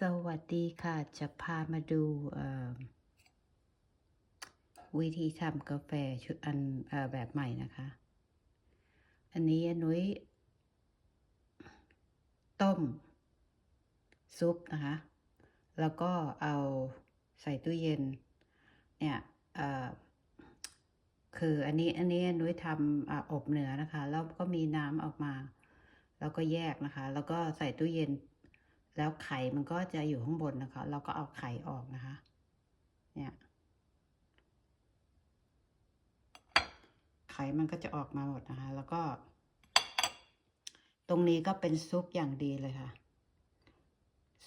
สวัสดีค่ะ จะพามาดูวิธีทำกาแฟชุดอันอแบบใหม่นะคะ อันนี้นุ้ยต้ม ซุปนะคะ แล้วก็เอาใส่ตู้เย็น เนี่ยคืออันนี้อันนี้นุ้ยทำออบเนื้อนะคะ แล้วก็มีน้ำออกมา แล้วก็แยกนะคะ แล้วก็ใส่ตู้เย็น แล้วไข่มันก็จะอยู่ข้างบนนะคะ เราก็เอาไข่ออกนะคะ เนี่ย ไข่มันก็จะออกมาหมดนะคะ แล้วก็ ตรงนี้ก็เป็นซุปอย่างดีเลยค่ะ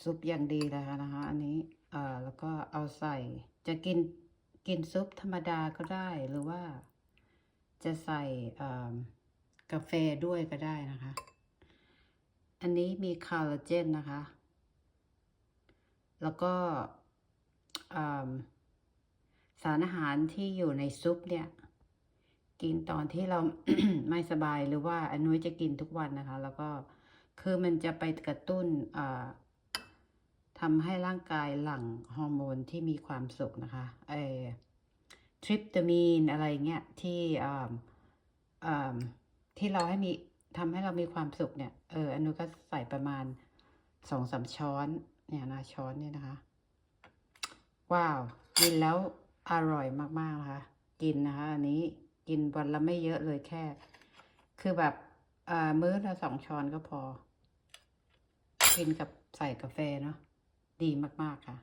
ซุปอย่างดีเลยค่ะนะคะ อันนี้เอ่อแล้วก็เอาใส่ จะกินกินซุปธรรมดาก็ได้หรือว่า จะใส่เอ่อกาแฟด้วยก็ได้นะคะ อันนี้มีคอลลาเจนนะคะ แล้วก็สารอาหารที่อยู่ในซุปเนี่ย กินตอนที่เราไม่สบายหรือว่าอนุ้ยจะกินทุกวันนะคะ แล้วก็คือมันจะไปกระตุ้นทำให้ร่างกายหลั่งฮอร์โมนที่มีความสุขนะคะไอทริปตามีนอะไรเงี้ยที่ที่เราให้มีทำให้เรามีความสุขเนี่ยเอออนุก็ใส่ประมาณสองสามช้อน เนี่ยนะช้อนเนี่ยนะคะ ว้าว กินแล้วอร่อยมากๆนะคะ กินนะคะ อันนี้กินวันละไม่เยอะเลยแค่ คือแบบอ่ามื้อละสองช้อนก็พอ กินกับใส่กาแฟเนาะดีมากๆค่ะ